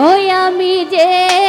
ওই আমি জেনে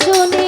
শুনে